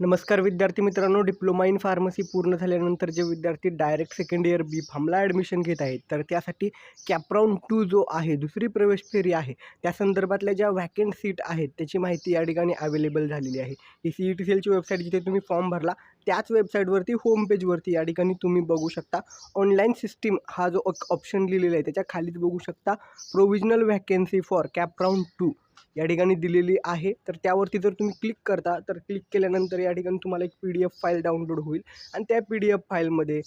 नमस्कार विद्यार्थी मित्रांनो डिप्लोमा इन फार्मसी पूर्ण झाल्यानंतर जे विद्यार्थी डायरेक्ट सेकंड इयर बी फार्मला ॲडमिशन घेत आहेत तर त्यासाठी कॅपराऊंड टू जो आहे दुसरी प्रवेश फेरी आहे त्या संदर्भातल्या ज्या व्हॅकेंट सीट आहेत त्याची माहिती या ठिकाणी अवेलेबल झालेली आहे. ही सी ई टी सेलची वेबसाईट जिथे तुम्ही फॉर्म भरला त्याच वेबसाईटवरती होम पेजवरती या ठिकाणी तुम्ही बघू शकता. ऑनलाईन सिस्टीम हा जो ऑप्शन लिहिलेला आहे त्याच्या खालीच बघू शकता. Provisional vacancy for CAP round two या ठिकाणी दिलेली आहे. तर त्यावरती जर तुम्ही क्लिक करता तर क्लिक केल्यानंतर या ठिकाणी तुम्हाला एक P D F file download होईल. आणि त्या पी डी एफ फाईलमध्ये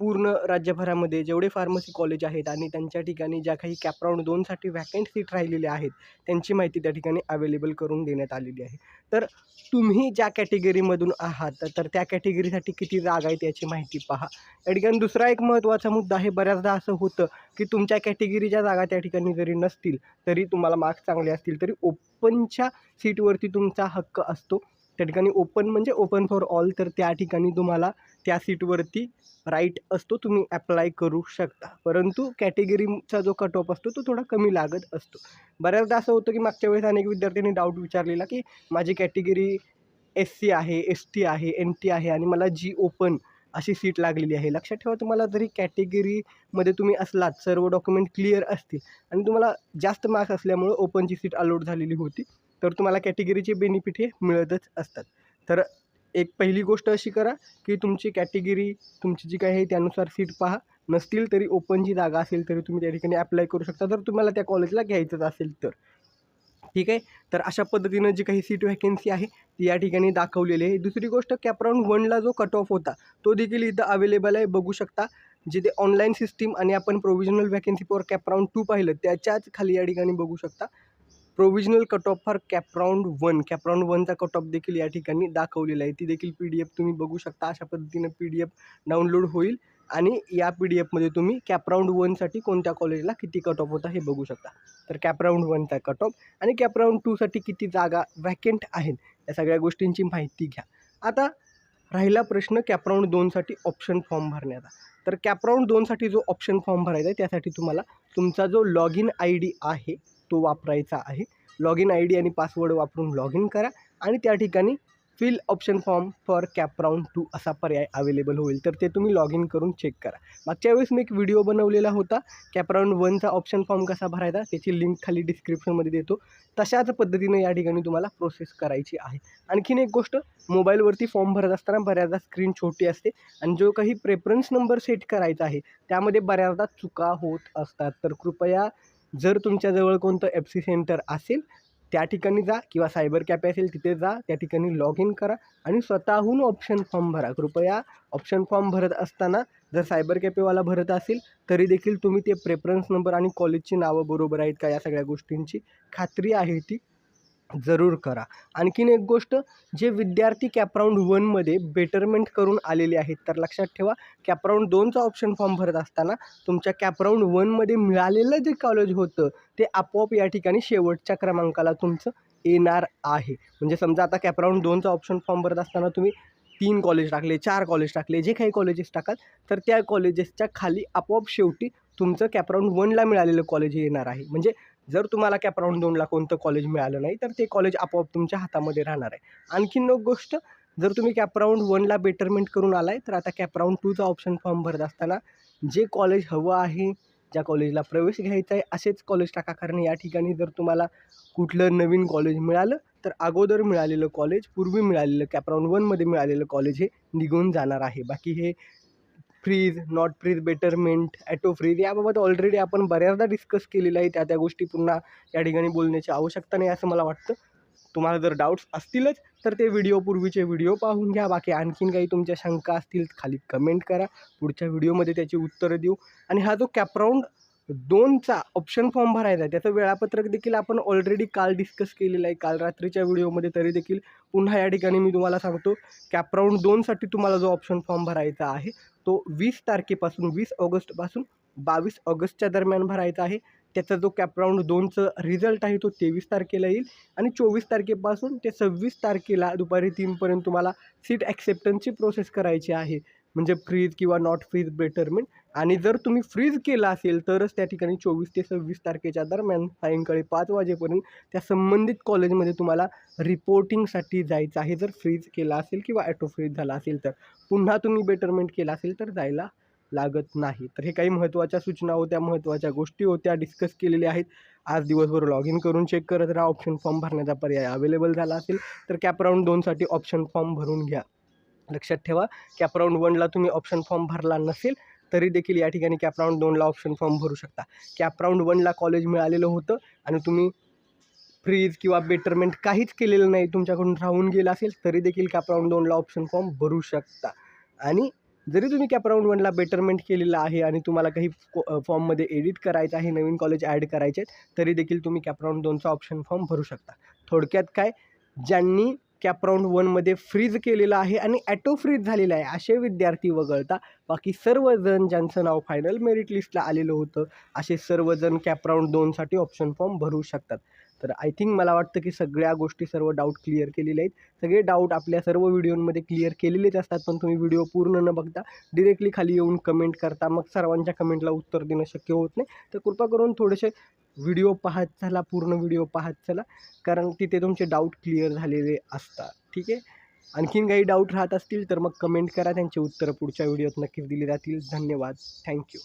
पूर्ण राज्यभरामध्ये जेवढे फार्मसी कॉलेज आहेत आणि त्यांच्या ठिकाणी ज्या काही कॅपराऊंड दोनसाठी व्हॅकंट सीट राहिलेल्या आहेत त्यांची माहिती त्या ठिकाणी अवेलेबल करून देण्यात आलेली आहे. तर तुम्ही ज्या कॅटेगरीमधून आहात तर त्या कॅटेगरीसाठी किती जागा आहेत याची माहिती पहा. या ठिकाणी दुसरा एक महत्त्वाचा मुद्दा आहे बऱ्याचदा असं होतं की तुमच्या कॅटेगरीच्या जागा त्या ठिकाणी जरी नसतील तरी तुम्हाला मार्क्स चांगले असतील तरी ओपनच्या सीटवरती तुमचा हक्क असतो. त्या ठिकाणी ओपन म्हणजे ओपन फॉर ऑल तर त्या ठिकाणी तुम्हाला त्या सीटवरती राईट असतो तुम्ही ॲप्लाय करू शकता. परंतु कॅटेगरीचा जो कट ऑफ असतो तो थोडा कमी लागत असतो. बऱ्याचदा असं होतं की मागच्या वेळेस अनेक विद्यार्थ्यांनी डाऊट विचारलेला की माझी कॅटेगरी एस सी आहे एस टी आहे एन टी आहे आणि मला जी ओपन अशी सीट लागलेली आहे. लक्षात ठेवा तुम्हाला जरी कॅटेगरीमध्ये तुम्ही असलात सर्व डॉक्युमेंट क्लिअर असतील आणि तुम्हाला जास्त मार्क्स असल्यामुळं ओपनची सीट अलोट झालेली होती. तर तुम्हाला कॅटेगरीचे बेनिफिट हे मिळतच असतात. तर एक पहिली गोष्ट अशी करा की तुमची कॅटेगरी तुमची जी काही आहे त्यानुसार सीट पहा. नसतील तरी ओपनची जागा असेल तरी तुम्ही त्या ठिकाणी अप्लाय करू शकता. जर तुम्हाला त्या कॉलेजला घ्यायचंच असेल तर. ठीक आहे? तर अशा पद्धतीनं जी काही सीट व्हॅकन्सी आहे ती या ठिकाणी दाखवलेली आहे. दुसरी गोष्ट कॅपराऊंड वनला जो कट ऑफ होता तो देखील इथं अवेलेबल आहे. बघू शकता जिथे ऑनलाईन सिस्टीम आणि आपण provisional vacancy for cap round two पाहिलं त्याच्याच खाली या ठिकाणी बघू शकता. Provisional cut off for CAP round one CAP round वनचा cut off देखील या ठिकाणी दाखवलेला आहे. ती देखील पी डी एफ तुम्ही बघू शकता. अशा पद्धतीनं पी डी एफ डाउनलोड होईल आणि या पी डी एफमध्ये तुम्ही कॅपराऊंड वनसाठी कोणत्या कॉलेजला किती कट ऑफ होता हे बघू शकता. तर कॅपराऊंड वनचा कट ऑफ आणि कॅपराऊंड टूसाठी किती जागा व्हॅकंट आहेत या सगळ्या गोष्टींची माहिती घ्या. आता राहिला प्रश्न कॅपराऊंड दोनसाठी ऑप्शन फॉर्म भरण्याचा. तर कॅपराऊंड दोनसाठी जो ऑप्शन फॉर्म भरायचा आहे त्यासाठी तुम्हाला तुमचा जो लॉग इन आय डी आहे तो वापरायचा आहे. लॉग इन आय डी आणि पासवर्ड वापरून लॉग इन करा आणि त्या ठिकाणी fill option form for CAP round two असा पर्याय अवेलेबल होईल. तर ते तुम्ही लॉग इन करून चेक करा. मागच्या वेळेस मी एक व्हिडिओ बनवलेला होता. कॅपराऊंड वनचा ऑप्शन फॉर्म कसा भरायचा त्याची लिंक खाली डिस्क्रिप्शनमध्ये देतो. तशाच पद्धतीने या ठिकाणी तुम्हाला प्रोसेस करायची आहे. आणखीन एक गोष्ट मोबाईलवरती फॉर्म भरत असताना बऱ्याचदा स्क्रीन छोटी असते आणि जो काही प्रेफरन्स नंबर सेट करायचा आहे त्यामध्ये बऱ्याचदा चुका होत असतात. तर कृपया जर तुमच्याजवळ कोणतं एफ सी सेंटर असेल त्या ठिकाणी जा किंवा सायबर कॅफे असेल तिथे जा त्या ठिकाणी लॉग इन करा आणि स्वतःहून ऑप्शन फॉर्म भरा. कृपया ऑप्शन फॉर्म भरत असताना जर सायबर कॅफेवाला भरत असेल तरी देखील तुम्ही ते प्रेफरन्स नंबर आणि कॉलेजची नावं बरोबर आहेत का या सगळ्या गोष्टींची. खात्री आहे ती. जरूर करा. आणखीन एक गोष्ट जे विद्यार्थी कॅपराऊंड वनमध्ये बेटरमेंट करून आलेले आहेत तर लक्षात ठेवा कॅपराऊंड दोनचा ऑप्शन फॉर्म भरत असताना तुमच्या कॅपराऊंड वनमध्ये मिळालेलं जे कॉलेज होतं ते आपोआप या ठिकाणी शेवटच्या क्रमांकाला तुमचं येणार आहे. म्हणजे समजा आता कॅपराऊंड दोनचा ऑप्शन फॉर्म भरत असताना तुम्ही तीन कॉलेज टाकले चार कॉलेज टाकले जे काही कॉलेजेस टाकाल तर त्या कॉलेजेसच्या खाली आपोआप शेवटी तुमचं कॅपराऊंड वनला मिळालेलं कॉलेज येणार आहे. म्हणजे जर तुम्हाला कॅपराऊंड दोनला कोणतं कॉलेज मिळालं नाही तर ते कॉलेज आपोआप तुमच्या हातामध्ये राहणार आहे. आणखीन एक गोष्ट जर तुम्ही कॅपराऊंड वनला बेटरमेंट करून आलाय तर आता कॅपराऊंड टूचा ऑप्शन फॉर्म भरत असताना जे कॉलेज हवं आहे ज्या कॉलेजला प्रवेश घ्यायचा आहे असेच कॉलेज टाका. कारण या ठिकाणी जर तुम्हाला कुठलं नवीन कॉलेज मिळालं तर अगोदर मिळालेलं कॉलेज पूर्वी मिळालेलं कॅपराऊंड वनमध्ये मिळालेलं कॉलेज हे निघून जाणार आहे. बाकी हे freeze not freeze betterment auto freeze याबाबत ऑलरेडी आपण बऱ्याचदा डिस्कस केलेलं आहे त्या त्या गोष्टी पुन्हा या ठिकाणी बोलण्याची आवश्यकता नाही असं मला वाटतं. तुम्हाला जर डाऊट्स असतीलच तर ते व्हिडिओ पूर्वीचे व्हिडिओ पाहून घ्या. बाकी आणखीन काही तुमच्या शंका असतील खाली कमेंट करा. पुढच्या व्हिडिओमध्ये त्याची उत्तरं देऊ. आणि हा जो कॅपराऊंड दोनचा ऑप्शन फॉर्म भरायचा आहे त्याचं वेळापत्रक देखील आपण ऑलरेडी काल डिस्कस केलेलं आहे. काल रात्रीच्या व्हिडिओमध्ये तरी देखील पुन्हा या ठिकाणी मी तुम्हाला सांगतो कॅपराऊंड दोनसाठी तुम्हाला जो ऑप्शन फॉर्म भरायचा आहे तो वीस तारखेपासून वीस ऑगस्टपासून बावीस ऑगस्टच्या दरम्यान भरायचा आहे. त्याचा जो कॅपराऊंड दोनचं रिझल्ट आहे तो तेवीस तारखेला येईल आणि चोवीस तारखेपासून ते सव्वीस तारखेला दुपारी तीनपर्यंत तुम्हाला सीट ॲक्सेप्टन्सची प्रोसेस करायची आहे. म्हणजे फ्रीज किंवा नॉट फ्रीज बेटरमेंट आणि जर तुम्ही फ्रीज केला असेल तरच त्या ठिकाणी चोवीस ते सव्वीस तारखेच्या दरम्यान सायंकाळी पाच वाजेपर्यंत त्या संबंधित कॉलेजमध्ये तुम्हाला रिपोर्टिंगसाठी जायचं आहे. जर फ्रीज केला असेल किंवा ॲटो फ्रीज झाला असेल तर. पुन्हा तुम्ही बेटरमेंट केला असेल तर जायला लागत नाही. तर हे काही महत्त्वाच्या सूचना होत्या महत्त्वाच्या गोष्टी होत्या डिस्कस केलेल्या आहेत. आज दिवसभर लॉग इन करून चेक करत राहा. ऑप्शन फॉर्म भरण्याचा पर्याय अवेलेबल झाला असेल तर कॅप राऊंड दोनसाठी ऑप्शन फॉर्म भरून घ्या. लक्षात ठेवा कॅप राऊंड वनला तुम्ही ऑप्शन फॉर्म भरला नसेल तरी देखील या ठिकाणी कॅप राऊंड दोनला ऑप्शन फॉर्म भरू शकता. कॅप राऊंड वनला कॉलेज मिळालेलं होतं आणि तुम्ही फ्रीज किंवा बेटरमेंट काहीच केलेलं नाही तुमच्याकडून राहून गेलं असेल तरी देखील कॅप राऊंड दोनला ऑप्शन फॉर्म भरू शकता. आणि जरी तुम्ही कॅप राऊंड वनला बेटरमेंट केलेलं आहे आणि तुम्हाला काही फॉर्ममध्ये एडिट करायचं आहे नवीन कॉलेज ॲड करायचे आहेत तरी देखील तुम्ही कॅप राऊंड दोनचा ऑप्शन फॉर्म भरू शकता. थोडक्यात काय? ज्यांनी कॅपराऊंड वनमध्ये फ्रीज केलेलं आहे आणि ॲटो फ्रीज झालेला आहे. असे विद्यार्थी वगळता बाकी सर्वजण ज्यांचं नाव फायनल मेरिट लिस्टला आलेलं होतं असे सर्वजण कॅपराऊंड दोनसाठी ऑप्शन फॉर्म भरू शकतात. तर आय थिंक मला वाटतं की सगळ्या गोष्टी सर्व डाऊट क्लिअर केलेले आहेत. सगळे डाऊट आपल्या सर्व व्हिडिओमध्ये क्लिअर केलेलेच असतात पण तुम्ही व्हिडिओ पूर्ण न बघता डिरेक्टली खाली येऊन कमेंट करता. मग सर्वांच्या कमेंटला उत्तर देणं शक्य होत नाही. तर कृपा करून थोडेसे व्हिडिओ पाहत चला पूर्ण व्हिडिओ पाहत चला. कारण तिथे तुमचे डाऊट क्लिअर झालेले असतात. ठीक आहे? आणखीन काही डाऊट राहत असतील तर मग कमेंट करा. त्यांचे उत्तरं पुढच्या व्हिडिओत नक्कीच दिली जातील. धन्यवाद. थँक्यू